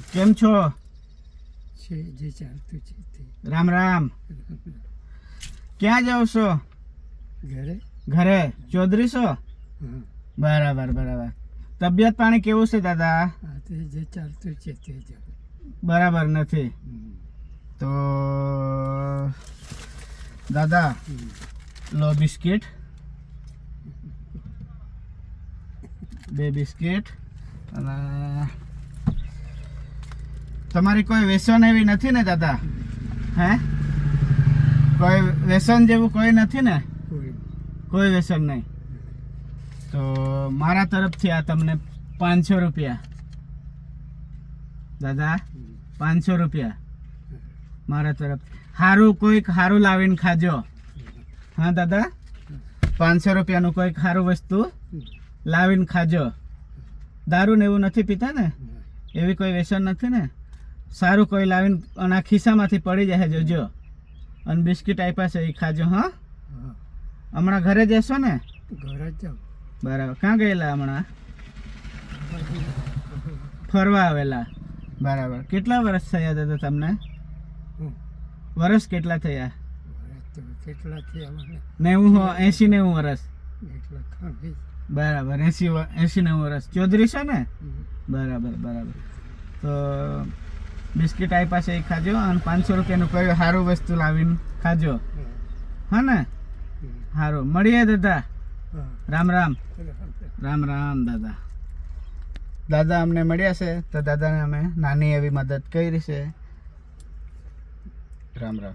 કેમ છો? છે જે ચાલતું છે તે. રામ રામ. ક્યાં જાવ છો? ઘરે? ઘરે. ચૌધરી છો? બરાબર બરાબર. તબિયત પાણી કેવું છે દાદા? તે જે ચાલતું છે તે જ. બરાબર નથી. તો દાદા લો બિસ્કિટ. બે બિસ્કિટ. અને તમારી કોઈ વ્યસન એવી નથી ને દાદા? હે? કોઈ વ્યસન જેવું કોઈ નથી ને? કોઈ. વ્યસન નહીં. તો મારા તરફથી આ તમને પાંચસો રૂપિયા. દાદા પાંચસો રૂપિયા. મારા તરફ. સારું કોઈક સારું લાવીને ખાજો. હા દાદા? પાંચસો રૂપિયાનું કોઈક સારું વસ્તુ લાવીને ખાજો. દારૂ ને એવું નથી પીતા ને? એવી કોઈ વ્યસન નથી ને? સારું કોઈ લાવીને અને આ ખિસ્સામાંથી પડી જાય જોજો. અને બિસ્કિટ આપ્યા છે એ ખાજો હા? હમણાં ઘરે જશો ને? ઘરે જ જાઉં. બરાબર. ક્યાં ગયેલા હમણાં? ફરવા આવેલા. બરાબર. કેટલા વર્ષ થયા દાદા તમને. વર્ષ કેટલા થયા? કેટલા થયા નેવું હો એસી નેવું વર્ષ બરાબર. એસી એસી નેવું વર્ષ ચૌધરી છે ને? બરાબર બરાબર. તો બિસ્કિટ આપ્યા છે એ ખાજો અને પાંચસો રૂપિયાનું કયું સારું વસ્તુ લાવીને ખાજો. હા. ને? સારું. મળીએ દાદા. રામ રામ. રામ રામ દાદા. દાદા અમને મળ્યા છે તો દાદાને અમે નાની એવી મદદ કરી છે. રામ રામ.